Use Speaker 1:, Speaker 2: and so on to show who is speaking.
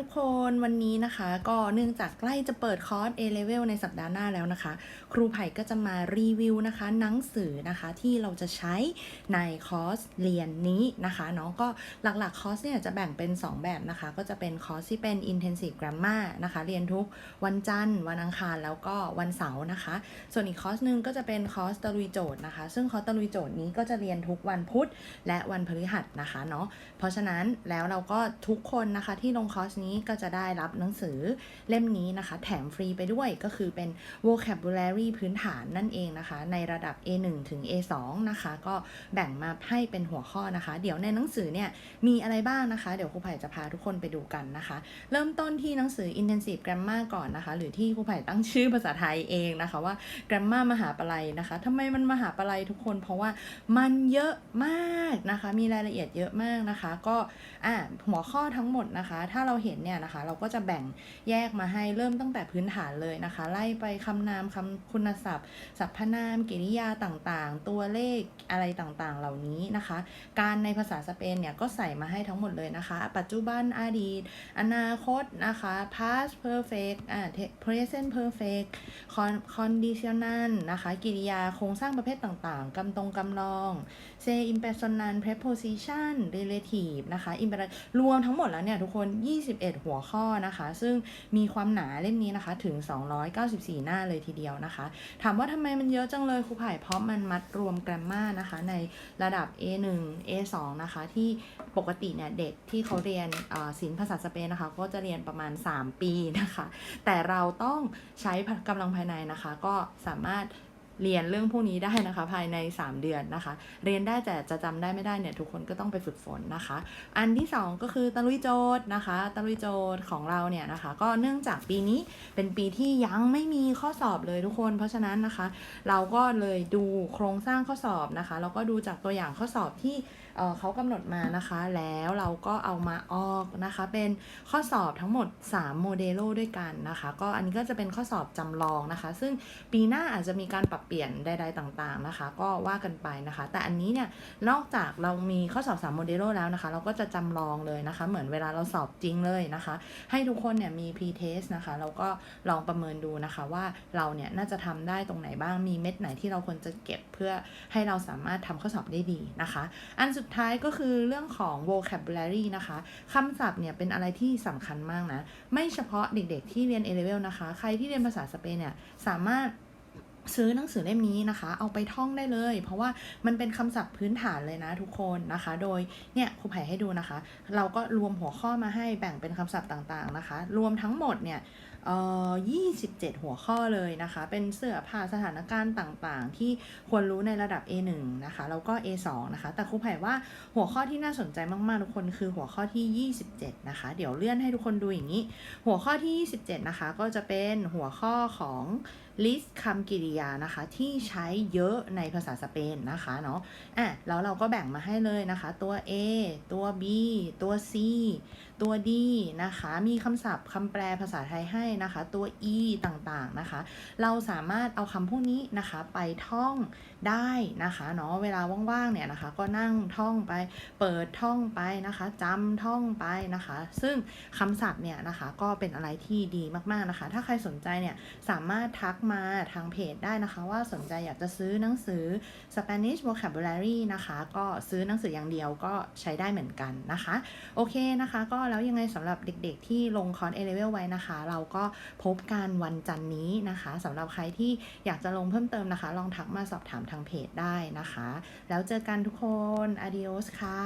Speaker 1: ทุกคนวันนี้นะคะก็เนื่องจากใกล้จะเปิดคอร์ส A level ในสัปดาห์หน้าแล้วนะคะ ครูไผ่ก็จะมารีวิวนะคะหนังสือนะคะที่เราจะใช้ในคอร์สเรียนนี้นะคะเนาะก็หลักๆคอร์สเนี่ยจะแบ่งเป็น 2 แบบนะคะ ก็จะเป็นคอร์สที่เป็น intensive grammar นะคะ เรียนทุกวันจันทร์ วันอังคารแล้วก็วันเสาร์นะคะ ส่วนอีกคอร์สหนึ่งก็จะเป็นคอร์สตะลุยโจทย์นะคะ ซึ่งคอร์สตะลุยโจทย์นี้ก็จะเรียนทุกวันพุธและวันพฤหัสนะคะเนาะเพราะฉะนั้นแล้วเราก็ทุกคนนะคะที่ลงคอร์สนี้ก็จะได้รับหนังสือเล่มนี้นะคะ แถมฟรีไปด้วยก็คือเป็น vocabulary พื้นฐานนั่นเองนะคะ ในระดับ A1 ถึง A2 นะคะ ก็แบ่งมาให้เป็นหัวข้อนะคะ เดี๋ยวในหนังสือเนี่ยมีอะไรบ้างนะคะ เดี๋ยวครูไผ่จะพาทุกคนไปดูกันนะคะ เริ่มต้นที่หนังสือ intensive grammar ก่อนนะคะ หรือที่ครูไผ่ตั้งชื่อภาษาไทยเองนะคะว่า grammar มหาปลัยนะคะทำไมมันมหาปลัยทุกคน เพราะว่ามันเยอะมากนะคะ มีรายละเอียดเยอะมากนะคะ ก็อะหัวข้อทั้งหมดนะคะ ถ้าเราเห็นเนี่ยนะคะ เราก็จะแบ่งแยกมาให้เริ่มตั้งแต่พื้นฐานเลยนะคะ ไล่ไปคำนามคำคุณศัพท์ สรรพนามกริยาต่างๆ ตัวเลขอะไรต่างๆ เหล่านี้นะคะ การในภาษาสเปนเนี่ยก็ใส่มาให้ทั้งหมดเลยนะคะ ปัจจุบันอดีต อนาคตนะคะ past perfect อ่า present perfect conditional นะคะกริยาโครงสร้างประเภทต่างๆ กำตรงกำลอง say impersonal preposition relative นะคะ imperative รวมทั้งหมดแล้วเนี่ยทุกคน21 หัวข้อนะคะ ซึ่งมีความหนาเล่มนี้นะคะถึง 294 หน้าเลยทีเดียวนะคะ ถามว่าทำไมมันเยอะจังเลยครูไผ่เพราะมันมัดรวม grammar นะคะในระดับ A1 A2 นะคะที่ปกติเนี่ยเด็กที่เขาเรียนศิลป์ภาษาสเปนนะคะก็จะเรียนประมาณ 3 ปีนะคะ แต่เราต้องใช้กำลังภายในนะคะ ก็สามารถ เรียนเรื่องพวกนี้ได้นะคะ ภายใน 3 เดือนนะคะ เรียนได้แต่จะจำได้ไม่ได้เนี่ยทุกคนก็ต้องไปฝึกฝนนะคะ อันที่ 2 ก็คือตะลุยโจทย์นะคะตะลุยโจทย์ของเราเนี่ยนะคะ ก็เนื่องจากปีนี้เป็นปีที่ยังไม่มีข้อสอบเลยทุกคน เพราะฉะนั้นนะคะ เราก็เลยดูโครงสร้างข้อสอบนะคะแล้วก็ดูจากตัวอย่างข้อสอบที่เออเขากำหนดมานะคะ แล้วเราก็เอามาออกนะคะ เป็นข้อสอบทั้งหมด 3 โมเดลด้วยกันนะคะ ก็อันนี้ก็จะเป็นข้อสอบจำลองนะคะ ซึ่งปีหน้าอาจจะมีการปรับเปลี่ยนใดๆต่างๆนะคะ ก็ว่ากันไปนะคะ แต่อันนี้เนี่ยนอกจากเรามีข้อสอบ3โมเดลแล้วนะคะ เราก็จะจำลองเลยนะคะ เหมือนเวลาเราสอบจริงเลยนะคะ ให้ทุกคนเนี่ยมี pre-test นะคะแล้วก็ลองประเมินดูนะคะว่าเราเนี่ยน่าจะทำได้ตรงไหนบ้างมีเม็ดไหนที่เราควรจะเก็บเพื่อให้เราสามารถทำข้อสอบได้ดีนะคะ อันสุดท้ายก็คือเรื่องของ vocabulary นะคะคำศัพท์เนี่ยเป็นอะไรที่สำคัญมากนะ ไม่เฉพาะเด็กๆที่เรียน A level นะคะ ใครที่เรียนภาษาสเปนเนี่ย สามารถ ซื้อหนังสือเล่มนี้นะคะ เอาไปท่องได้เลย เพราะว่ามันเป็นคำศัพท์พื้นฐานเลยนะทุกคนนะคะ โดยเนี่ยครูไผ่ให้ดูนะคะ เราก็รวมหัวข้อมาให้แบ่งเป็นคำศัพท์ต่างๆนะคะ รวมทั้งหมดเนี่ย 27 หัวข้อเลยนะคะ เป็นเสื้อผ้าสถานการณ์ต่างๆ ที่ควรรู้ในระดับ A1 นะคะ แล้วก็ A2 นะคะ แต่ครูไผ่ว่าหัวข้อที่น่าสนใจมากๆ ทุกคนคือหัวข้อที่ 27 นะคะ เดี๋ยวเลื่อนให้ทุกคนดูอย่างนี้ หัวข้อที่ 27 นะคะ ก็จะเป็นหัวข้อของ list คำกริยานะคะที่ใช้เยอะในภาษาสเปนนะคะเนาะอะแล้วเราก็แบ่งมาให้เลยนะคะ ตัว A ตัว B ตัว C ตัว D นะคะ มีคำศัพท์คำแปลภาษาไทยให้นะคะ ตัว E ต่างๆนะคะ เราสามารถเอาคำพวกนี้นะคะไปท่องได้นะคะเนาะเวลาว่างๆเนี่ยนะคะ ก็นั่งท่องไปเปิดท่องไปนะคะจำท่องไปนะคะ ซึ่งคำศัพท์เนี่ยนะคะก็เป็นอะไรที่ดีมากๆนะคะ ถ้าใครสนใจเนี่ยสามารถทักมาทางเพจได้นะคะ ว่าสนใจอยากจะซื้อหนังสือ Spanish vocabulary นะคะ ก็ซื้อหนังสืออย่างเดียวก็ใช้ได้เหมือนกันนะคะ โอเคนะคะ ก็แล้วยังไงสำหรับเด็กๆที่ลงคอร์ส A level ไว้นะคะ เราก็พบกันวันจันนี้นะคะสำหรับใครที่อยากจะลงเพิ่มเติมนะคะ ลองทักมาสอบถามทางเพจได้นะคะ แล้วเจอกันทุกคน adios ค่ะ